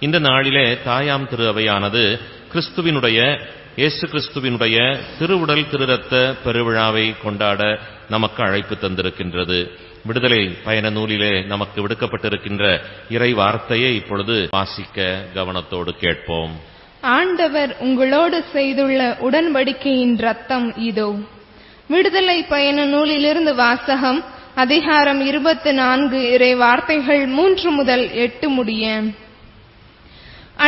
இந்த நாளிலே தாயாம் திரு அவையானது கிறிஸ்துவினுடைய இயேசு கிறிஸ்துவினுடைய திருவுடல் திருரத்த பெருவிழாவை கொண்டாட நமக்கு அழைப்பு தந்திருக்கின்றது. விடுதலை பயண நூலிலே நமக்கு விடுக்கப்பட்டிருக்கின்ற இறை வார்த்தையை இப்பொழுது வாசிக்க கவனத்தோடு கேட்போம். ஆண்டவர் உங்களோடு செய்துள்ள உடன்படிக்கையின் ரத்தம் இதோ. விடுதலை பயண நூலிலிருந்து வாசகம் அதிகாரம் இருபத்தி நான்கு இறை வார்த்தைகள் மூன்று முதல் எட்டு முடிய.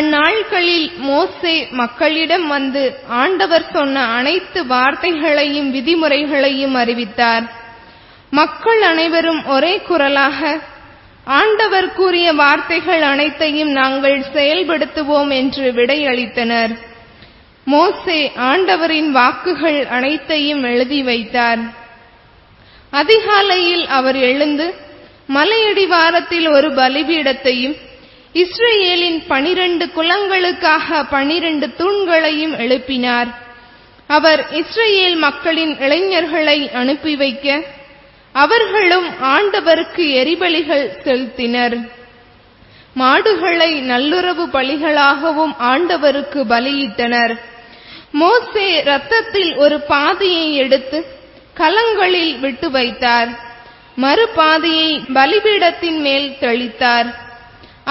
அந்நாட்களில் மோசே மக்களிடம் வந்து ஆண்டவர் சொன்ன அனைத்து வார்த்தைகளையும் விதிமுறைகளையும் அறிவித்தார். மக்கள் அனைவரும் ஒரே குரலாக ஆண்டவர் கூறிய வார்த்தைகள் அனைத்தையும் நாங்கள் செயல்படுத்துவோம் என்று விடையளித்தனர். மோசே ஆண்டவரின் வாக்குகள் அனைத்தையும் எழுதி வைத்தார். அதிகாலையில் அவர் எழுந்து மலையடிவாரத்தில் ஒரு பலிபீடத்தையும் இஸ்ரேலின் பனிரெண்டு குலங்களுக்காக பனிரெண்டு தூண்களையும் எழுப்பினார். அவர் இஸ்ரேல் மக்களின் இளைஞர்களை அனுப்பி வைக்க அவர்களும் ஆண்டவருக்கு எரிபலிகள் செலுத்தினர். மாடுகளை நல்லுறவு பலிகளாகவும் ஆண்டவருக்கு பலியிட்டனர். மோசே ரத்தத்தில் ஒரு பாதியை எடுத்து கலங்களில் விட்டு வைத்தார். மறுபாதியை பலிபீடத்தின் மேல் தெளித்தார்.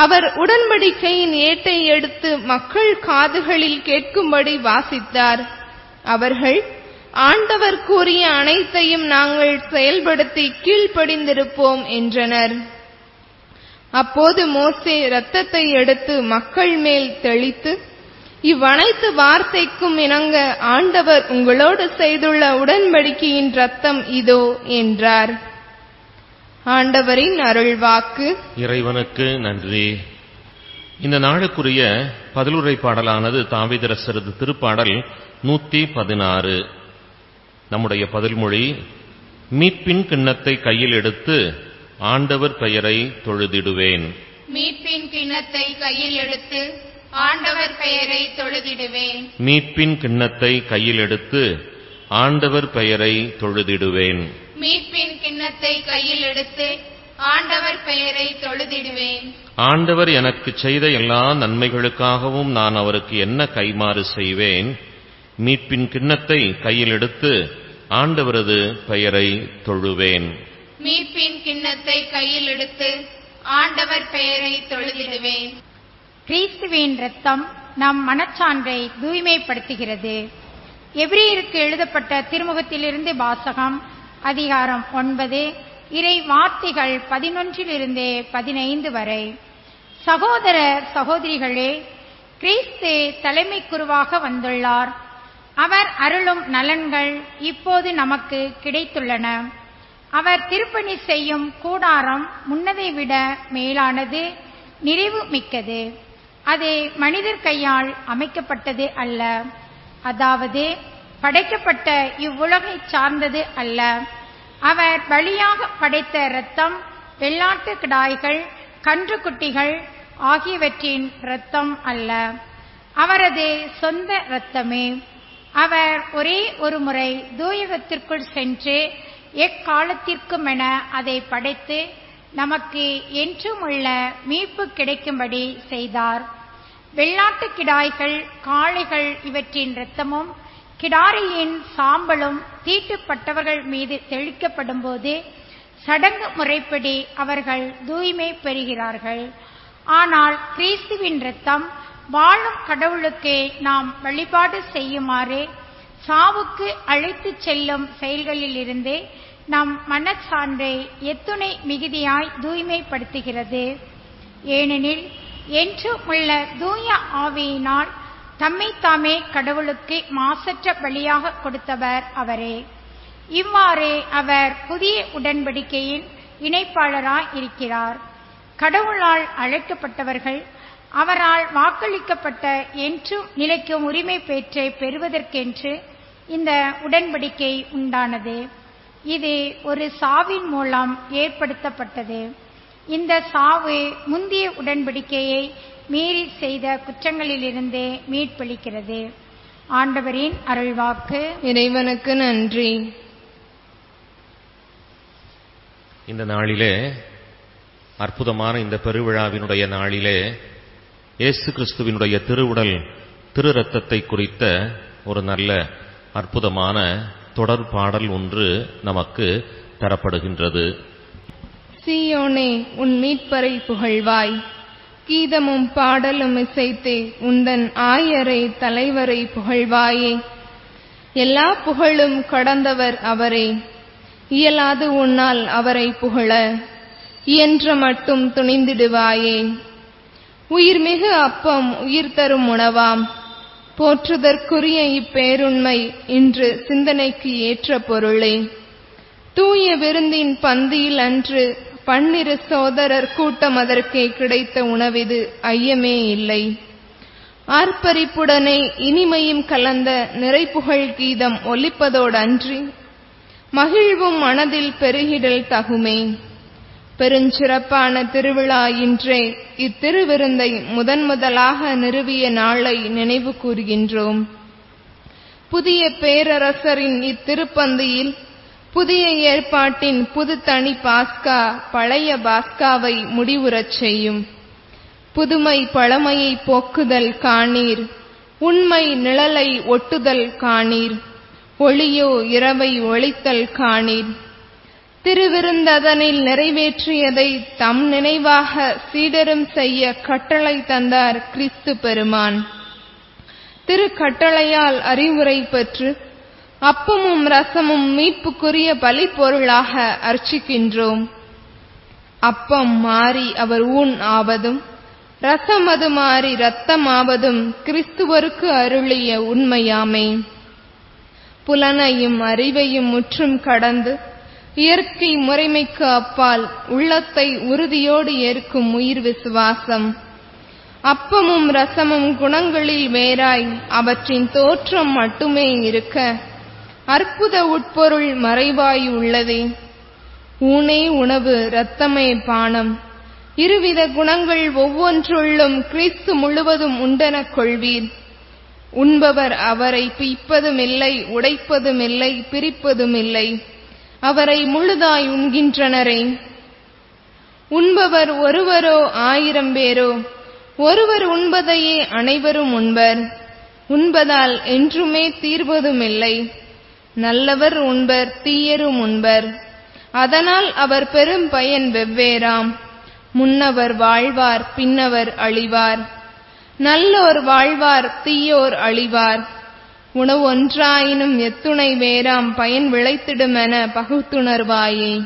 அவர் உடன்படிக்கையின் ஏட்டை எடுத்து மக்கள் காதுகளில் கேட்கும்படி வாசித்தார். அவர்கள் ஆண்டவர் கூறிய அனைத்தையும் நாங்கள் செயல்படுத்தி கீழ்ப்படிந்திருப்போம் என்றனர். அப்போது மோசே இரத்தத்தை எடுத்து மக்கள் மேல் தெளித்து இவ்வனைத்து வார்த்தைக்கும் இணங்க ஆண்டவர் உங்களோடு செய்துள்ள உடன்படிக்கையின் ரத்தம் இதோ என்றார். ஆண்டவரின் அருள்வாக்கு. இறைவனுக்கு நன்றி. இந்த நாளுக்குரிய பதிலுரை பாடலானது தாவிதரசரது திருப்பாடல் நூத்தி பதினாறு. நம்முடைய பதில்மொழி மீட்பின் கிண்ணத்தை கையில் எடுத்து ஆண்டவர் பெயரை தொழுதிடுவேன். மீட்பின் கிண்ணத்தை கையில் எடுத்து ஆண்டவர் பெயரை தொழுதிடுவேன். மீட்பின் கிண்ணத்தை கையில் எடுத்து ஆண்டவர் பெயரை தொழுதிடுவேன். மீட்பின் கிண்ணத்தை கையில் எடுத்து ஆண்டவர் பெயரை தொழுதிடுவேன். ஆண்டவர் எனக்கு செய்த எல்லா நன்மைகளுக்காகவும் நான் அவருக்கு என்ன கைமாறு செய்வேன்? மீட்பின் கிண்ணத்தை கையில் எடுத்து ஆண்டவரது பெயரை தொழுவேன். மீட்பின் கிண்ணத்தை கையில் எடுத்து ஆண்டவர் பெயரை தொழுதிடுவேன். கிறிஸ்துவின் இரத்தம் நம் மனச்சான்றை தூய்மைப்படுத்துகிறது. எபிரேயருக்கு எழுதப்பட்ட திருமுகத்திலிருந்து வாசகம் அதிகாரம் ஒன்பது. இறை வார்த்தைகள் பதினொன்றிலிருந்தே பதினைந்து வரை. சகோதர சகோதரிகளே கிறிஸ்து தலைமைக்குருவாக வந்துள்ளார். அவர் அருளும் நலன்கள் இப்போது நமக்கு கிடைத்துள்ளன. அவர் திருப்பணி செய்யும் கூடாரம் முன்னதை விட மேலானது நிறைவு மிக்கது. அது மனிதர் கையால் அமைக்கப்பட்டது அல்ல. அதாவது படைக்கப்பட்ட இவ்வுலகை சார்ந்தது அல்ல. அவர் வழியாக படைத்த இரத்தம் வெள்ளாட்டு கிடாய்கள் கன்றுக்குட்டிகள் ஆகியவற்றின் இரத்தம் அல்ல. அவரது சொந்த இரத்தமே. அவர் ஒரே ஒரு முறை தூயகத்திற்குள் சென்று எக்காலத்திற்குமென அதை படைத்து நமக்கு என்றும் உள்ள மீட்பு கிடைக்கும்படி செய்தார். வெள்ளாட்டு கிடாய்கள் காளைகள் இவற்றின் இரத்தமும் கிடாரியின் சாம்பலும் தீட்டுப்பட்டவர்கள் மீது தெளிக்கப்படும் போது சடங்கு முறைப்படி அவர்கள் தூய்மை பெறுகிறார்கள். ஆனால் கிறிஸ்துவின் இரத்தம் வாழும் கடவுளுக்கே நாம் வழிபாடு செய்யுமாறு சாவுக்கு அழைத்துச் செல்லும் செயல்களிலிருந்து நம் மனச்சான்றை எத்துணை மிகுதியாய் தூய்மைப்படுத்துகிறது. ஏனெனில் என்றும் உள்ள தூய ஆவியினால் தம்மை தாமே கடவுளுக்கு மாசற்ற பலியாக கொடுத்தவர் அவரே. இவ்வாறே அவர் புதிய உடன்படிக்கையின் இணைப்பாளராய் இருக்கிறார். கடவுளால் அழைக்கப்பட்டவர்கள் அவரால் வாக்களிக்கப்பட்ட என்றும் நிலைக்கும் உரிமை பெற்றை பெறுவதற்கென்று இந்த உடன்படிக்கை உண்டானது. இது ஒரு சாவின் மூலம் ஏற்படுத்தப்பட்டது. இந்த சாவு முந்தைய உடன்படிக்கையை மீறி செய்த குற்றங்களிலிருந்து மீட்பளிக்கிறது. ஆண்டவரின் அருள்வாக்கு. இறைவனுக்கு நன்றி. இந்த நாளிலே அற்புதமான இந்த பெருவிழாவினுடைய நாளிலே இயேசு கிறிஸ்துவினுடைய திருவுடல் திரு ரத்தத்தை குறித்த ஒரு நல்ல அற்புதமான தொடர் பாடல் ஒன்று நமக்கு தரப்படுகின்றது. சீயோனே உன் மீட்பரை புகழ்வாய். கீதமும் பாடலும் இசைத்தே உந்தன் ஆயரை தலைவரை புகழ்வாயே. எல்லா புகழும் கடந்தவர் அவரே. இயலாது உன்னால் அவரை புகழ. இயன்ற மட்டும் துணிந்திடுவாயே. உயிர்மிகு அப்பம் உயிர் தரும் உணவாம். போற்றுதற்குரிய இப்பேருண்மை இன்று சிந்தனைக்கு ஏற்ற பொருளே. தூய விருந்தின் பந்தியில் அன்று பன்னிரு சோதரர் கூட்டம் அதற்கே கிடைத்த உணவிது ஐயமே இல்லை. ஆர்ப்பரிப்புடனே இனிமையும் கலந்த நிறைப்புகழ் கீதம் ஒலிப்பதோடன்றி மகிழ்வும் மனதில் பெருகிடல் தகுமே. பெருஞ்சிறப்பான திருவிழா இன்றே இத்திருவிருந்தை முதன் முதலாக நிறுவிய நாளை நினைவு கூறுகின்றோம். புதிய பேரரசரின் இத்திருப்பந்தியில் புதிய ஏற்பாட்டின் புது தனி பாஸ்கா பழைய பாஸ்காவை முடிவுறச் செய்யும். புதுமை பழமையை போக்குதல் காணீர். உண்மை நிழலை ஒட்டுதல் காணீர். ஒளியோ இரவை ஒளித்தல் காணீர். திருவிருந்ததனில் நிறைவேற்றியதை தம் நினைவாக சீடரும் செய்ய கட்டளை தந்தார் கிறிஸ்து பெருமான். திருக்கட்டளையால் அறிவுரை பெற்று அப்பமும் ரசமும் மீட்புக்குரிய பலிப்பொருளாக அர்ச்சிக்கின்றோம். அப்பம் மாறி அவர் ஊன் ஆவதும் ரசமது மாறி ரத்தமாவதும் கிறிஸ்துவருக்கு அருளிய உண்மையாமே. புலனையும் அறிவையும் முற்றும் கடந்து இயற்கை முறைமைக்கு அப்பால் உள்ளத்தை உறுதியோடு ஏற்கும் உயிர் விசுவாசம். அப்பமும் ரசமும் குணங்களில் வேறாய் அவற்றின் தோற்றம் மட்டுமே இருக்க அற்புத உட்பொருள் மறைவாய் உள்ளதே. ஊனே உணவு இரத்தமே பானம். இருவித குணங்கள் ஒவ்வொன்றுள்ளும் கிறிஸ்து முழுவதும் உண்டெனக் கொள்வீர். உண்பவர் அவரை பிய்ப்பதுமில்லை உடைப்பதுமில்லை பிரிப்பதுமில்லை. அவரை முழுதாய் உண்கின்றனரே. உண்பவர் ஒருவரோ ஆயிரம் பேரோ ஒருவர் உண்பதையே அனைவரும் உண்பர். உண்பதால் என்றுமே தீர்வதுமில்லை. நல்லவர் உண்பர் தீயரும் உண்பர் அதனால் அவர் பெரும் பயன் வெவ்வேறாம். முன்னவர் வாழ்வார் பின்னவர் அழிவார். நல்லோர் வாழ்வார் தீயோர் அழிவார். உணவு ஒன்றாயினும் எத்துணை வேறாம் பயன் விளைத்திடுமென பகுத்துணர்வாயே.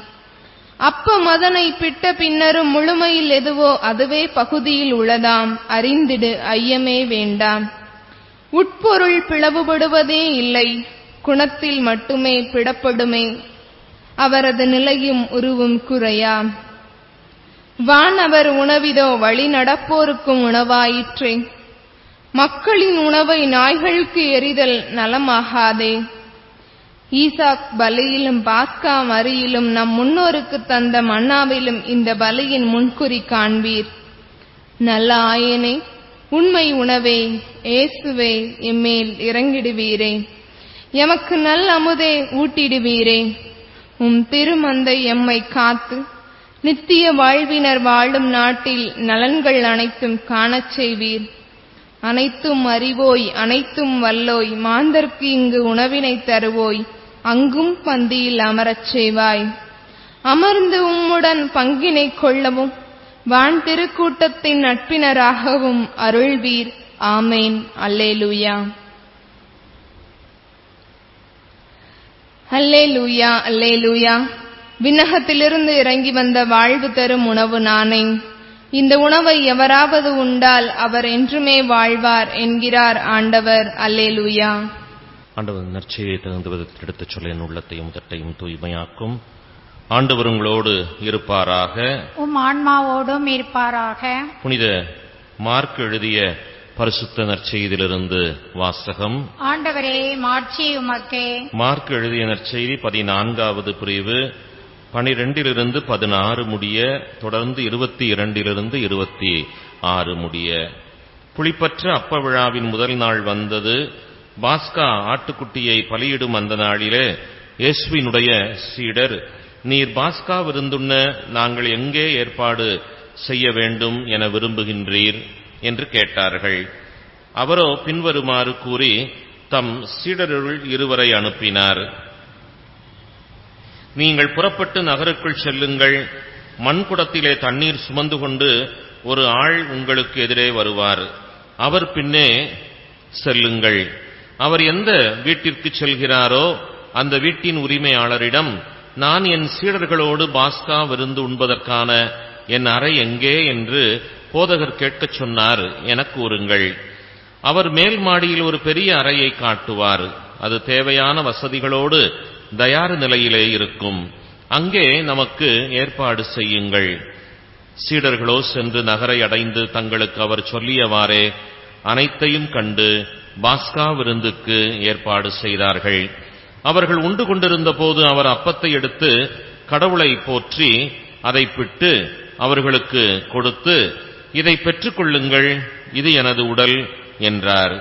அப்பம் அதனை பிட்ட பின்னரும் முழுமையில் எதுவோ அதுவே பகுதியில் உளதாம் அறிந்திடு ஐயமே வேண்டாம். உட்பொருள் பிளவுபடுவதே இல்லை. குணத்தில் மட்டுமே பிடப்படுமே. அவரது நிலையும் உருவும் குறையா? வானவர் உணவிதோ வழி நடப்போருக்கும் உணவாயிற்றே. மக்களின் உணவை நாய்களுக்கு எரிதல் நலமாகாதே. ஈசாக் பலியிலும் பாஸ்கா மறியிலும் நம் முன்னோருக்கு தந்த மன்னாவிலும் இந்த பலியின் முன்குறி காண்பீர். நல்ல ஆயனே உண்மை உணவே இயேசுவே எம்மேல் இறங்கிடுவீரே. எமக்கு நல் அமுதே ஊட்டிடுவீரே. உம் திருமந்தை எம்மை காத்து நித்திய வாழ்வினர் வாழும் நாட்டில் நலன்கள் அனைத்தும் காணச் செய்வீர். அனைத்தும் அறிவோய் அனைத்தும் வல்லோய் மாந்தர்க்கு இங்கு உணவினை தருவோய் அங்கும் பந்தியில் அமரச் செய்வாய். அமர்ந்து உம்முடன் பங்கினை கொள்ளவும் வான் திருக்கூட்டத்தின் நட்பினராகவும் அருள்வீர். ஆமேன். அல்லேலூயா. அல்லேலூயா அல்லேலூயா. விண்ணகத்திலிருந்து இறங்கி வந்த வாழ்வு தரும் உணவு நானே. இந்த உணவை எவராவது உண்டால் அவர் என்றுமே வாழ்வார் என்கிறார் ஆண்டவர். அல்லேலூயா. ஆண்டவர் நற்செய்தியை தகுந்த விதத்தில் எடுத்துச் சொல்ல என் உள்ளத்தையும் உதட்டையும் தூய்மையாக்கும். ஆண்டவர் உங்களோடு இருப்பாராக. உம் ஆன்மாவோடும் இருப்பாராக. புனித மார்க் எழுதிய பரிசுத்த நற்செய்தியிலிருந்து வாசகம். ஆண்டவரே மாட்சி உமக்கே. மார்க் எழுதிய நற்செய்தி பதினான்காவது பிரிவு பனிரெண்டிலிருந்து பதினாறு முடிய தொடர்ந்து இருபத்தி இரண்டிலிருந்து இருபத்தி ஆறு முடிய. புளிப்பற்ற அப்ப விழாவின் முதல் நாள் வந்தது. பாஸ்கா ஆட்டுக்குட்டியை பலியிடும் அந்த நாளிலே இயேசுவினுடைய சீடர் நீர் பாஸ்கா விருந்துண்ண நாங்கள் எங்கே ஏற்பாடு செய்ய வேண்டும் என விரும்புகின்றீர்? என்று கேட்டார்கள். அவரோ பின்வருமாறு கூறி தம் சீடருள் இருவரை அனுப்பினார். நீங்கள் புறப்பட்டு நகருக்குள் செல்லுங்கள். மண்குடத்திலே தண்ணீர் சுமந்து கொண்டு ஒரு ஆள் உங்களுக்கு எதிரே வருவார். அவர் பின்னே செல்லுங்கள். அவர் எந்த வீட்டிற்கு செல்கிறாரோ அந்த வீட்டின் உரிமையாளரிடம் நான் என் சீடர்களோடு பாஸ்கா விருந்து உண்பதற்கான என் அறை எங்கே? என்று போதகர் கேட்கச் சொன்னார் எனக் கூறுங்கள். அவர் மேல் மாடியில் ஒரு பெரிய அறையை காட்டுவார். அது தேவையான வசதிகளோடு தயார் நிலையிலே இருக்கும். அங்கே நமக்கு ஏற்பாடு செய்யுங்கள். சீடர்களோ சென்று நகரை அடைந்து தங்களுக்கு அவர் சொல்லியவாறே அனைத்தையும் கண்டு பாஸ்கா விருந்துக்கு ஏற்பாடு செய்தார்கள். அவர்கள் உண்டு கொண்டிருந்த போது அவர் அப்பத்தை எடுத்து கடவுளை போற்றி அதை பிட்டு அவர்களுக்கு கொடுத்து இதை பெற்றுக்கொள்ளுங்கள் இது எனது உடல் என்றார்.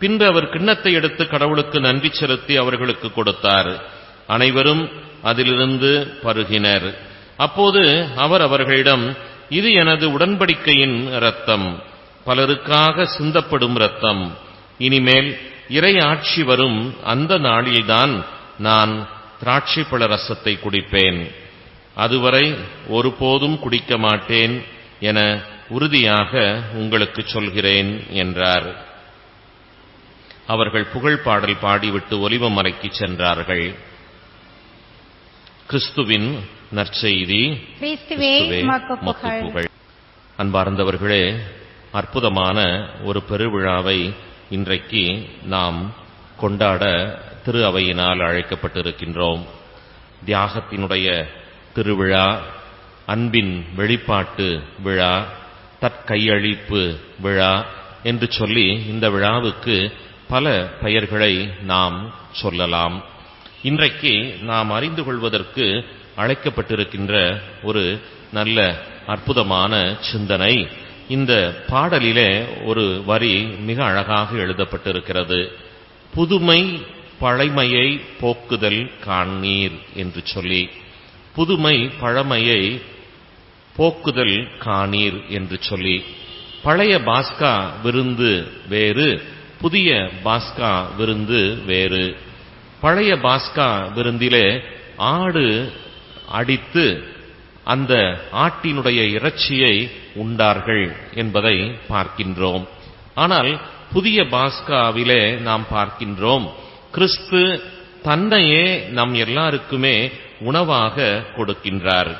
பின்பு அவர் கிண்ணத்தை எடுத்து கடவுளுக்கு நன்றி செலுத்தி அவர்களுக்கு கொடுத்தார். அனைவரும் அதிலிருந்து பருகினர். அப்போது அவர் அவர்களிடம் இது எனது உடன்படிக்கையின் இரத்தம் பலருக்காக சிந்தப்படும் இரத்தம் இனிமேல் இறை ஆட்சி வரும் அந்த நாளில்தான் நான் திராட்சை பழ ரசத்தை குடிப்பேன். அதுவரை ஒருபோதும் குடிக்க மாட்டேன் என உறுதியாக உங்களுக்கு சொல்கிறேன் என்றார். அவர்கள் புகழ் பாடல் பாடிவிட்டு ஒலிவ மலைக்கு சென்றார்கள். கிறிஸ்துவின் நற்செய்தி புகழ். அன்பார்ந்தவர்களே அற்புதமான ஒரு பெருவிழாவை இன்றைக்கு நாம் கொண்டாட திரு அவையினால் அழைக்கப்பட்டிருக்கின்றோம். தியாகத்தினுடைய திருவிழா அன்பின் வெளிப்பாட்டு விழா தற்கையளிப்பு விழா என்று சொல்லி இந்த விழாவுக்கு பல பெயர்களை நாம் சொல்லலாம். இன்றைக்கு நாம் அறிந்து கொள்வதற்கு அழைக்கப்பட்டிருக்கின்ற ஒரு நல்ல அற்புதமான சிந்தனை. இந்த பாடலிலே ஒரு வரி மிக அழகாக எழுதப்பட்டிருக்கிறது. புதுமை பழைமையை போக்குதல் காண்நீர் என்று சொல்லி. புதுமை பழமையை போக்குதல் காணீர் என்று சொல்லி பழைய பாஸ்கா விருந்து வேறு புதிய பாஸ்கா விருந்து வேறு. பழைய பாஸ்கா விருந்திலே ஆடு அடித்து அந்த ஆட்டினுடைய இறைச்சியை உண்டார்கள் என்பதை பார்க்கின்றோம். ஆனால் புதிய பாஸ்காவிலே நாம் பார்க்கின்றோம். கிறிஸ்து தன்னையே நம் எல்லாருக்குமே உணவாக கொடுக்கின்றார்.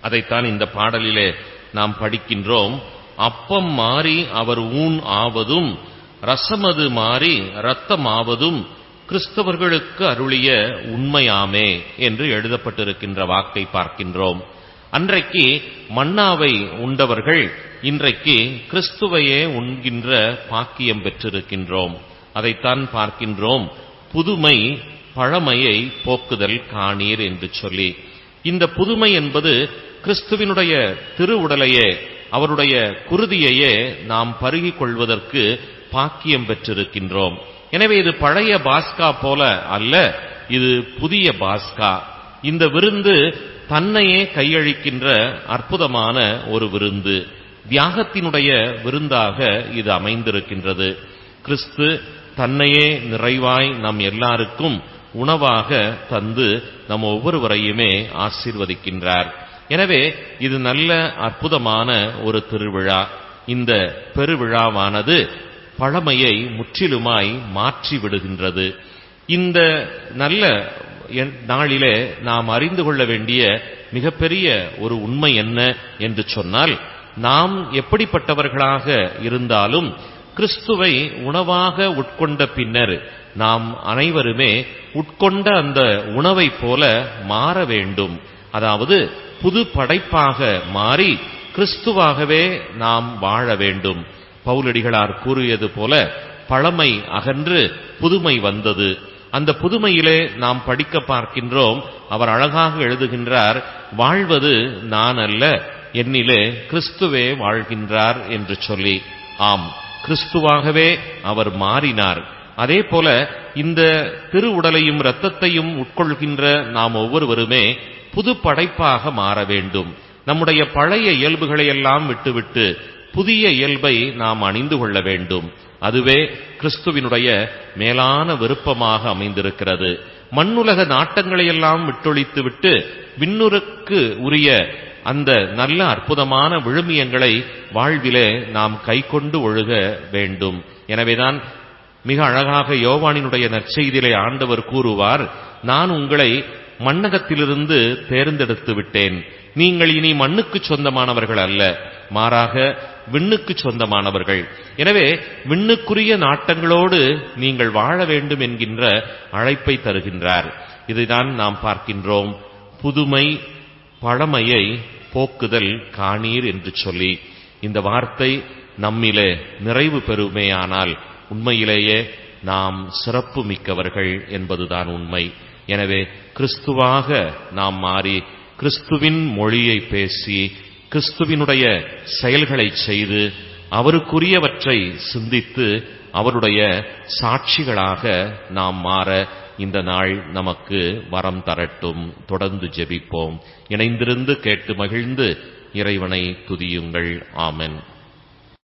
அதைத்தான் இந்த பாடலிலே நாம் படிக்கின்றோம். அப்பம் மாறி அவர் ஊன் ஆவதும் ரசமது மாறி இரத்தமாவதும் கிறிஸ்தவர்களுக்கு அருளிய உண்மையாமே என்று எழுதப்பட்டிருக்கின்ற வாக்கை பார்க்கின்றோம். அன்றைக்கு மன்னாவை உண்டவர்கள் இன்றைக்கு கிறிஸ்துவையே உண்கின்ற பாக்கியம் பெற்றிருக்கின்றோம். அதைத்தான் பார்க்கின்றோம். புதுமை பழமையை போக்குதல் காணீர் என்று சொல்லி. இந்த புதுமை என்பது கிறிஸ்துவினுடைய திருவுடலையே அவருடைய குருதியையே நாம் பருகிக் கொள்வதற்கு பாக்கியம் பெற்றிருக்கின்றோம். எனவே இது பழைய பாஸ்கா போல அல்ல இது புதிய பாஸ்கா. இந்த விருந்து தன்னையே கையழிக்கின்ற அற்புதமான ஒரு விருந்து. தியாகத்தினுடைய விருந்தாக இது அமைந்திருக்கின்றது. கிறிஸ்து தன்னையே நிறைவாய் நம் எல்லாருக்கும் உணவாக தந்து நம் ஒவ்வொருவரையுமே ஆசீர்வதிக்கின்றார். எனவே இது நல்ல அற்புதமான ஒரு திருவிழா. இந்த பெருவிழாவானது பழமையை முற்றிலுமாய் மாற்றி விடுகின்றது இந்த நல்ல என்- நாளிலே நாம் அறிந்து கொள்ள வேண்டிய மிகப்பெரிய ஒரு உண்மை என்ன என்று சொன்னால் நாம் எப்படிப்பட்டவர்களாக இருந்தாலும் கிறிஸ்துவை உணவாக உட்கொண்ட பின்னர் நாம் அனைவருமே உட்கொண்ட அந்த உணவைப் போல மாற வேண்டும். அதாவது புது படைப்பாக மாறி கிறிஸ்துவாகவே நாம் வாழ வேண்டும். பவுலடிகளார் கூறியது போல பழமை அகன்று புதுமை வந்தது. அந்த புதுமையிலே நாம் படிக்க பார்க்கின்றோம். அவர் அழகாக எழுதுகின்றார் வாழ்வது நான் அல்ல என்னிலே கிறிஸ்துவே வாழ்கின்றார் என்று சொல்லி. ஆம் கிறிஸ்துவாகவே அவர் மாறினார். அதே போல இந்த திருவுடலையும் இரத்தத்தையும் உட்கொள்கின்ற நாம் ஒவ்வொருவருமே புது படைப்பாக மாற வேண்டும். நம்முடைய பழைய இயல்புகளை எல்லாம் விட்டுவிட்டு புதிய இயல்பை நாம் அணிந்து கொள்ள வேண்டும். அதுவே கிறிஸ்துவினுடைய மேலான விருப்பமாக அமைந்திருக்கிறது. மண்ணுலக நாட்டங்களையெல்லாம் விட்டொழித்து விட்டு விண்ணுருக்கு உரிய அந்த நல்ல அற்புதமான விழுமியங்களை வாழ்விலே நாம் கைக்கொண்டு ஒழுக வேண்டும். எனவேதான் மிக அழகாக யோவானினுடைய நற்செய்தியிலே ஆண்டவர் கூறுவார் நான் உங்களை மண்ணகத்திலிருந்து தேர்ந்தெடுத்து விட்டேன். நீங்கள் இனி மண்ணுக்கு சொந்தமானவர்கள் அல்ல. மாறாக விண்ணுக்கு சொந்தமானவர்கள். எனவே விண்ணுக்குரிய நாட்டங்களோடு நீங்கள் வாழ வேண்டும் என்கின்ற அழைப்பை தருகின்றார். இதைதான் நாம் பார்க்கின்றோம். புதுமை பழமையை போக்குதல் காணீர் என்று சொல்லி. இந்த வார்த்தை நம்மிலே நிறைவு பெறுமேயானால் உண்மையிலேயே நாம் சிறப்பு மிக்கவர்கள் என்பதுதான் உண்மை. எனவே கிறிஸ்துவாக நாம் மாறி கிறிஸ்துவின் மொழியை பேசி கிறிஸ்துவினுடைய செயல்களை செய்து அவருக்குரியவற்றை சிந்தித்து அவருடைய சாட்சிகளாக நாம் மாற இந்த நாள் நமக்கு வரம் தரட்டும். தொடர்ந்து ஜெபிப்போம். இணைந்திருந்து கேட்டு மகிழ்ந்து இறைவனை துதியுங்கள். ஆமென்.